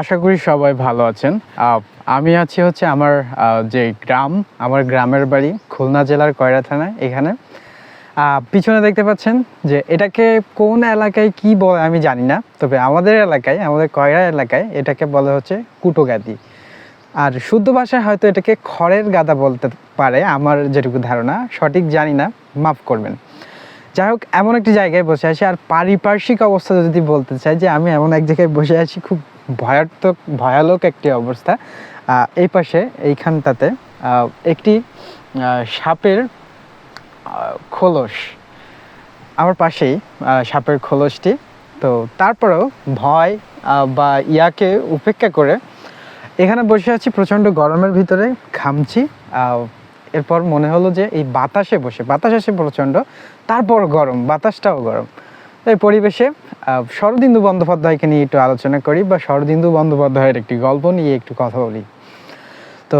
আশা করি সবাই ভালো আছেন। আমি আছি হচ্ছে আমার যে গ্রাম, আমার গ্রামের বাড়ি, খুলনা জেলার কয়রা থানায় এখানে। পিছনে দেখতে পাচ্ছেন যে এটাকে কোন এলাকায় কি বলে আমি জানি না, তবে আমাদের এলাকায়, আমাদের কয়রা এলাকায় এটাকে বলা হচ্ছে কুটোগাদি। আর শুদ্ধ ভাষায় হয়তো এটাকে খড়ের গাদা বলতে পারে, আমার যেটুকু ধারণা, সঠিক জানি না, মাফ করবেন। যাই হোক, এমন একটি জায়গায় বসে আছি, আর পারিপার্শ্বিক অবস্থা যদি বলতে চাই যে আমি এমন এক জায়গায় বসে আছি, খুব ভয়াত্মক ভয়ানক একটি অবস্থা। এই পাশে, এইখানটাতে একটি সাপের খোলস। আমার পাশেই সাপের খোলসটি। তো তারপরেও ভয় বা ইয়াকে উপেক্ষা করে এখানে বসে আছি প্রচণ্ড গরমের ভিতরে, ঘামছি। এরপর মনে হলো যে এই বাতাসে বসে, বাতাস আসে প্রচণ্ড তারপর গরম, বাতাসটাও গরম। এই পরিবেশে শরদিন্দু বন্দ্যোপাধ্যায়কে নিয়ে একটু আলোচনা করি বা শরদিন্দু বন্দ্যোপাধ্যায়ের একটি গল্প নিয়ে একটু কথা বলি। তো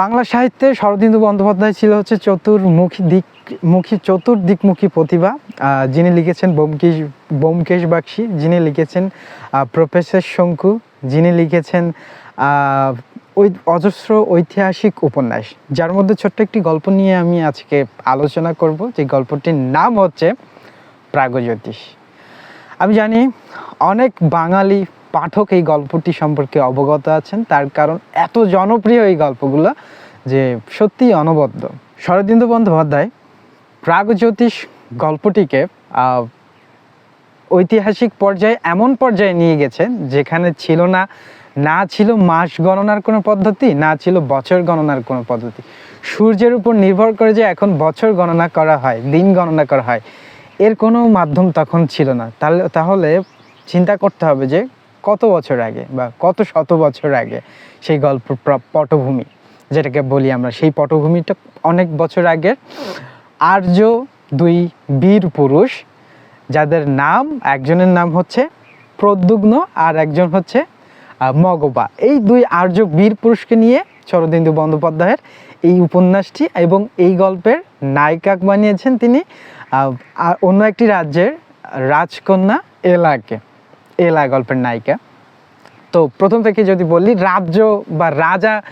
বাংলা সাহিত্যে শরদিন্দু বন্দ্যোপাধ্যায় ছিল হচ্ছে চতুর্মুখী দিক, মুখী চতুর্দিকমুখী প্রতিভা যিনি লিখেছেন বোমকেশ বোমকেশ বাগশি, যিনি লিখেছেন প্রফেসর শঙ্কু, যিনি লিখেছেন ওই অজস্র ঐতিহাসিক উপন্যাস। যার মধ্যে ছোট্ট একটি গল্প নিয়ে আমি আজকে আলোচনা করব, যে গল্পটির নাম হচ্ছে প্রাগজ্যোতিষ। আমি জানি অনেক বাঙালি পাঠক এই গল্পটি সম্পর্কে অবগত আছেন। তার কারণ এত জনপ্রিয় এই গল্পগুলো যে সত্যিই অনবদ্য। শরদিন্দু বন্দ্যোপাধ্যায় প্রাগজ্যোতিষ গল্পটিকে ঐতিহাসিক পর্যায়ে এমন পর্যায়ে নিয়ে গেছেন যেখানে ছিল না না ছিল মাস গণনার কোনো পদ্ধতি, না ছিল বছর গণনার কোনো পদ্ধতি। সূর্যের উপর নির্ভর করে যে এখন বছর গণনা করা হয়, দিন গণনা করা হয়। এর কোনো মাধ্যম তখন ছিল না। তাহলে তাহলে চিন্তা করতে হবে যে কত বছর আগে বা কত শত বছর আগে সেই গল্প পটভূমি, যেটাকে বলি আমরা, সেই পটভূমিটা অনেক বছর আগের। আর্য দুই বীর পুরুষ, যাদের নাম, একজনের নাম হচ্ছে প্রদ্যুগ্ন আর একজন হচ্ছে মগবা। এই দুই আর্য বীর পুরুষকে নিয়ে শরদিন্দু বন্দ্যোপাধ্যায়ের এই উপন্যাসটি এবং এই গল্পের নায়িকা বানিয়েছেন তিনি আর অন্য একটি রাজ্যের রাজকন্যা এলাকে এলা গল্পের নায়িকা। তো প্রথম থেকে যদি বলি রাজ্য বা রাজা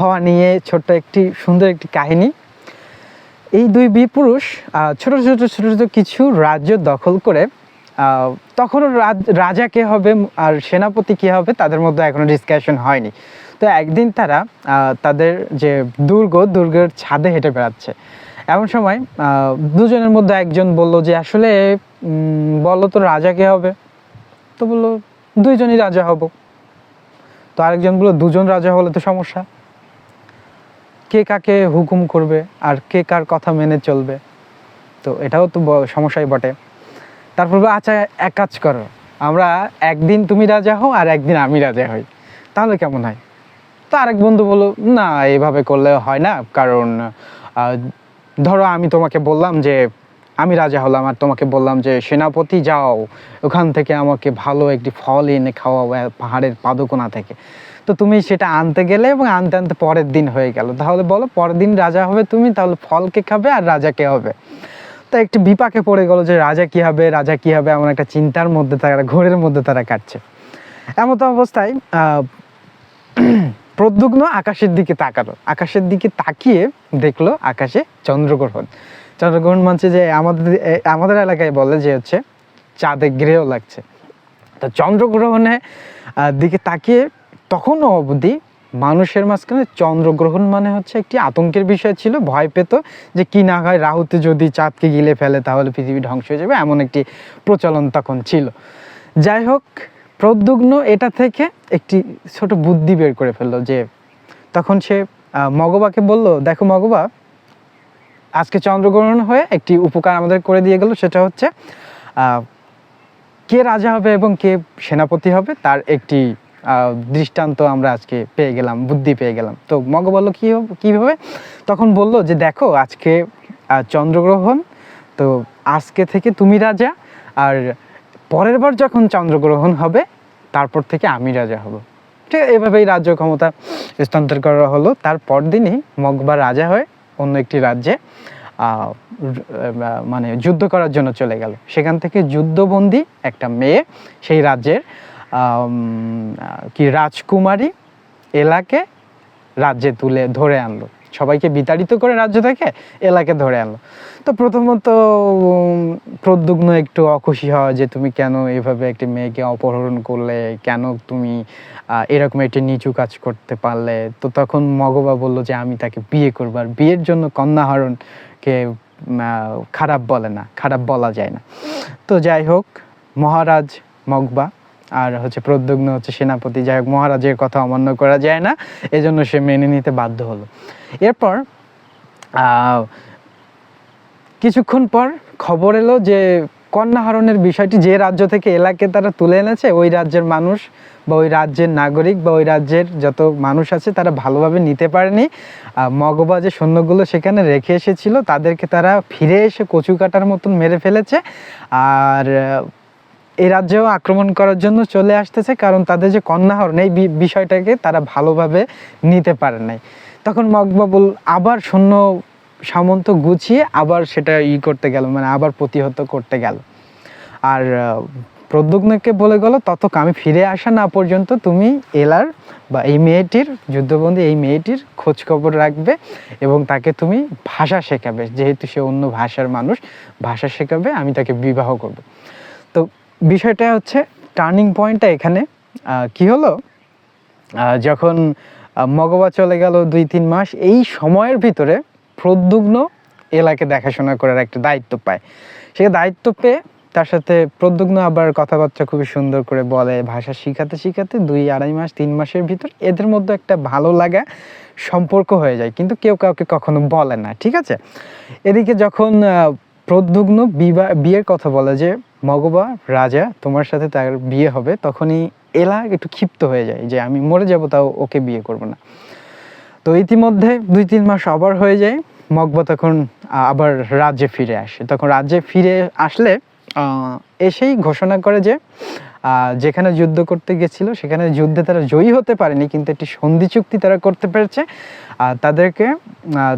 হওয়া নিয়ে ছোট্ট একটি সুন্দর একটি কাহিনী। এই দুই বীর পুরুষ আহ, ছোট ছোট ছোট ছোট কিছু রাজ্য দখল করে তখনও রাজ- রাজা কে হবে আর সেনাপতি কে হবে তাদের মধ্যে এখনও ডিসকাশন হয়নি। তো একদিন তারা তাদের যে দুর্গ দুর্গের ছাদে হেঁটে বেড়াচ্ছে। এমন সময় দুজনের মধ্যে একজন বলল যে, আসলে বলো তো রাজা কে হবে? তো বলল, দুইজনই রাজা হব। তো আরেকজন বলল, দুজন রাজা হলে তো সমস্যা। কে কাকে হুকুম করবে আর কে কার কথা মেনে চলবে? তো এটাও তো সমস্যাই বটে। তারপর আচ্ছা এক কাজ করো। আমরা একদিন তুমি রাজা হও আর একদিন আমি রাজা হই। তাহলে কেমন হয়? তো আরেক বন্ধু বলল, না, এভাবে করলে হয় না। কারণ ধরো আমি তোমাকে বললাম যে, আমি রাজা হলাম আর তোমাকে বললাম যে, সেনাপতি যাও, ওখান থেকে আমাকে ভালো একটি ফল এনে খাওয়াও পাহাড়ের পাদকোনা থেকে। তো তুমি সেটা আনতে গেলে এবং আনতে আনতে পরের দিন হয়ে গেল। তাহলে বলো, পরের দিন রাজা হবে তুমি, তাহলে ফলকে খাবে আর রাজা কে হবে? তো একটি বিপাকে পড়ে গেল যে, রাজা কি হবে, রাজা কি হবে, এমন একটা চিন্তার মধ্যে তারা, ঘোরের মধ্যে তারা কাটছে। এমন অবস্থায় প্রদ্যুগ্ন আকাশের দিকে তাকালো। আকাশের দিকে তাকিয়ে দেখল আকাশে চন্দ্রগ্রহণ। চন্দ্রগ্রহণ মানছে যে আমাদের আমাদের এলাকায় বলে যে হচ্ছে চাঁদে গ্রেও লাগছে। তো চন্দ্রগ্রহণে দিকে তাকিয়ে তখনও অবধি মানুষের মাঝখানে চন্দ্রগ্রহণ মানে হচ্ছে একটি আতঙ্কের বিষয় ছিল। ভয় পেত যে কি না হয় রাহুতে যদি চাঁদকে গিলে ফেলে তাহলে পৃথিবী ধ্বংস হয়ে যাবে, এমন একটি প্রচলন তখন ছিল। যাই হোক প্রদ্যুগ্ন এটা থেকে একটি ছোট বুদ্ধি বের করে ফেলল যে তখন সে মগবাকে বলল, দেখো মগবা, আজকে চন্দ্রগ্রহণ হয়ে একটি উপকার আমাদের করে দিয়ে গেল, সেটা হচ্ছে কে রাজা হবে এবং কে সেনাপতি হবে তার একটি দৃষ্টান্ত আমরা আজকে পেয়ে গেলাম, বুদ্ধি পেয়ে গেলাম। তো মগ বলল, কী হব- কীভাবে তখন বলল যে, দেখো, আজকে চন্দ্রগ্রহণ, তো আজকে থেকে তুমি রাজা, আর পরের বার যখন চন্দ্রগ্রহণ হবে, তারপর থেকে আমি রাজা হব। ঠিক এভাবেই রাজ্য ক্ষমতা স্থানান্তর করা হলো। তার পরদিনই মগবা রাজা হয়ে অন্য একটি রাজ্যে মানে যুদ্ধ করার জন্য চলে গেল। সেখান থেকে যুদ্ধবন্দী একটা মেয়ে সেই রাজ্যের কি রাজকুমারী এলাকে রাজ্যে তুলে ধরে আনলো। সবাইকে বিতাড়িত করে রাজ্য থেকে এলাকে ধরে আনলো। তো প্রথমত প্রদ্যুগ্ন একটু অখুশি হয় যে তুমি কেন এভাবে একটি মেয়েকে অপহরণ করলে? কেন তুমি এরকম একটি নিচু কাজ করতে পারলে? তো তখন মগবা বলল যে, আমি তাকে বিয়ে করব আর বিয়ের জন্য কন্যাহরণকে খারাপ বলে না, খারাপ বলা যায় না। তো যাই হোক, মহারাজ মগবা আর হচ্ছে প্রদ্যুগ্ন হচ্ছে সেনাপতি। যাই হোক, মহারাজের কথা অমান্য করা যায় না, এজন্য সে মেনে নিতে বাধ্য হলো। এরপর কিছুক্ষণ পর খবর এলো যে কন্যাহরণের বিষয়টি যে রাজ্য থেকে এলাকে তারা তুলে এনেছে, ওই রাজ্যের মানুষ বা ওই রাজ্যের নাগরিক বা ওই রাজ্যের যত মানুষ আছে, তারা ভালোভাবে নিতে পারেনি। মগবা যে সৈন্যগুলো সেখানে রেখে এসেছিল, তাদেরকে তারা ফিরে এসে কচু কাটার মতন মেরে ফেলেছে। আর এই রাজ্যেও আক্রমণ করার জন্য চলে আসতেছে, কারণ তাদের যে কন্যাহরণ এই বিষয়টাকে তারা ভালোভাবে নিতে পারে নাই। তখন মকবাবুল আবার সৈন্য সামন্ত গুছিয়ে আবার সেটা ই করতে গেল মানে আবার প্রতিহত করতে গেল। আর প্রদ্যুগ্নকে বলে গেল তত আমি ফিরে আসা না পর্যন্ত তুমি এলার বা এই মেয়েটির, যুদ্ধবন্দী এই মেয়েটির খোঁজ খবর রাখবে এবং তাকে তুমি ভাষা শেখাবে। যেহেতু সে অন্য ভাষার মানুষ, ভাষা শেখাবে, আমি তাকে বিবাহ করব। তো বিষয়টা হচ্ছে টার্নিং পয়েন্টটা এখানে। কি হলো? যখন মগবা চলে গেল দুই, তিন মাস, এই সময়ের ভিতরে প্রদ্যুগ্ন এলাকে দেখাশোনা করার একটা দায়িত্ব পায়। সে দায়িত্ব পেয়ে তার সাথে প্রদ্যুগ্ন আবার কথাবার্তা খুবই সুন্দর করে বলে, ভাষা শিখাতে শিখাতে দুই, আড়াই মাস, তিন মাসের ভিতর এদের মধ্যে একটা ভালো লাগা সম্পর্ক হয়ে যায়। কিন্তু কেউ কাউকে কখনো বলে না, ঠিক আছে? এদিকে যখন প্রদ্যুগ্ন বিয়ের কথা বলে যে, মগবা রাজা তোমার সাথে তার বিয়ে হবে, তখনই এলা একটু ক্ষিপ্ত হয়ে যায় যে, আমি মরে যাব, তাও ওকে বিয়ে করব না। তো ইতিমধ্যে দুই তিন মাস আবার হয়ে যায়, মগবা তখন আবার রাজ্যে ফিরে আসে। তখন রাজ্যে ফিরে আসলে এসেই ঘোষণা করে যে যেখানে যুদ্ধ করতে গেছিল, সেখানে যুদ্ধে তারা জয়ী হতে পারেনি, কিন্তু একটি সন্ধি চুক্তি তারা করতে পেরেছে। তাদেরকে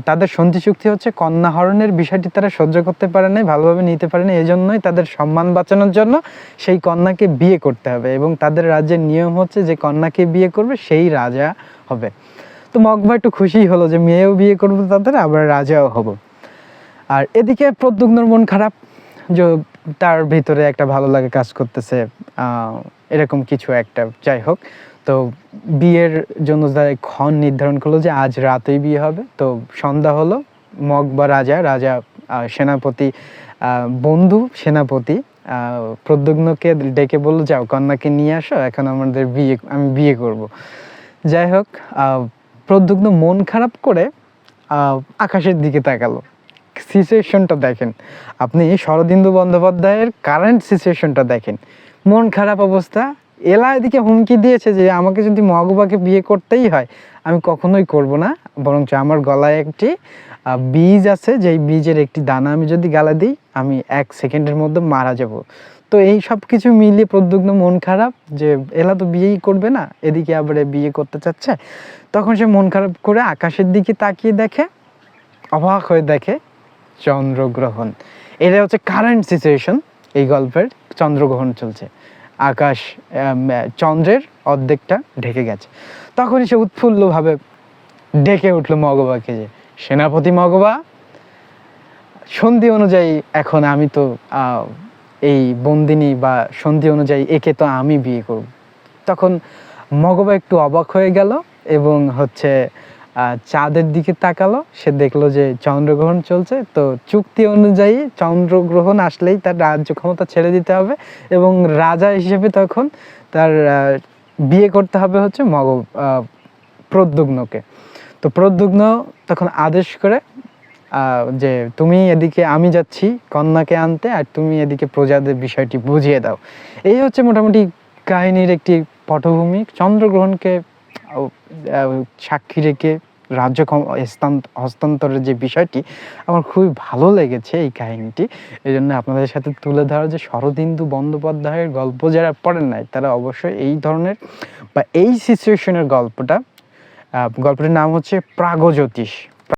তাদের সন্ধি চুক্তি হচ্ছে কন্যা হরণের বিষয়টি তারা সহ্য করতে পারে নাই, ভালোভাবে নিতে পারেনি এই জন্যই তাদের সম্মান বাঁচানোর জন্য সেই কন্যাকে বিয়ে করতে হবে এবং তাদের রাজ্যের নিয়ম হচ্ছে যে কন্যাকে বিয়ে করবে সেই রাজা হবে। তো মগবা একটু খুশি হলো যে মেয়েও বিয়ে করব তাদের, আবার রাজাও হব। আর এদিকে প্রদ্যুগ্নর মন খারাপ, যে তার ভিতরে একটা ভালো লাগে কাজ করতেছে এরকম কিছু একটা, যাই হোক। তো বিয়ের জন্য ক্ষণ নির্ধারণ করল যে আজ রাতেই বিয়ে হবে। তো সন্ধ্যা হলো, মগ বা রাজা রাজা সেনাপতি বন্ধু, সেনাপতি প্রদ্যুগ্নকে ডেকে বলল, যাও, কন্যাকে নিয়ে আসো, এখন আমাদের বিয়ে, আমি বিয়ে করব। যাই হোক প্রদ্যুগ্ন মন খারাপ করে আকাশের দিকে তাকালো। সিচুয়েশনটা দেখেন, আপনি শরদিন্দু বন্দ্যোপাধ্যায়ের কারেন্ট সিচুয়েশনটা দেখেন। মন খারাপ অবস্থা এলা এদিকে হুমকি দিয়েছে যে আমাকে যদি মগবাকে বিয়ে করতেই হয়, আমি কখনোই করব না। বরঞ্চ আমার গলায় একটি বীজ আছে, যেই বীজের একটি দানা আমি যদি গালা দিই, আমি এক সেকেন্ডের মধ্যে মারা যাব। তো এই সব কিছু মিলিয়ে প্রদ্যুগ্ন মন খারাপ যে এলা তো বিয়েই করবে না, এদিকে আবার বিয়ে করতে চাচ্ছে। তখন সে মন খারাপ করে আকাশের দিকে তাকিয়ে দেখে, অবাক হয়ে দেখে চন্দ্রগ্রহণ। এটা হচ্ছে কারেন্ট সিচুয়েশন এই গল্পের চন্দ্রগ্রহণ চলছে। আকাশ চন্দ্রের অর্ধেকটা ঢেকে গেছে। তখনই সে উৎফুল্লভাবে ডেকে উঠল মগবাকে যে, সেনাপতি মগবা, সন্ধি অনুযায়ী এখন আমি তো এই বন্দিনী বা সন্ধি অনুযায়ী একে তো আমি বিয়ে করব। তখন মগবা একটু অবাক হয়ে গেল এবং হচ্ছে চাঁদের দিকে তাকালো, সে দেখল যে চন্দ্রগ্রহণ চলছে, তো চুক্তি অনুযায়ী চন্দ্রগ্রহণ আসলেই তার রাজ্য ক্ষমতা ছেড়ে দিতে হবে এবং রাজা হিসেবে তখন তার বিয়ে করতে হবে হচ্ছে মগ প্রদ্যুগ্নকে। তো প্রদ্যুগ্ন তখন আদেশ করে যে তুমি এদিকে আমি যাচ্ছি কন্যাকে আনতে, আর তুমি এদিকে প্রজাদের বিষয়টি বুঝিয়ে দাও। এই হচ্ছে মোটামুটি কাহিনীর একটি পটভূমি। চন্দ্রগ্রহণকে সাক্ষী রেখে রাজ্য হস্তান্তরের যে বিষয়টি, আমার খুবই ভালো লেগেছে এই কাহিনীটি। এই জন্য আপনাদের সাথে তুলে ধরা যে শরদিন্দু বন্দ্যোপাধ্যায়ের গল্প যারা পড়েন নাই, তারা অবশ্যই এই ধরনের বা এই সিচুয়েশনের গল্পটা গল্পটির নাম হচ্ছে প্রাগজ্যোতিষ।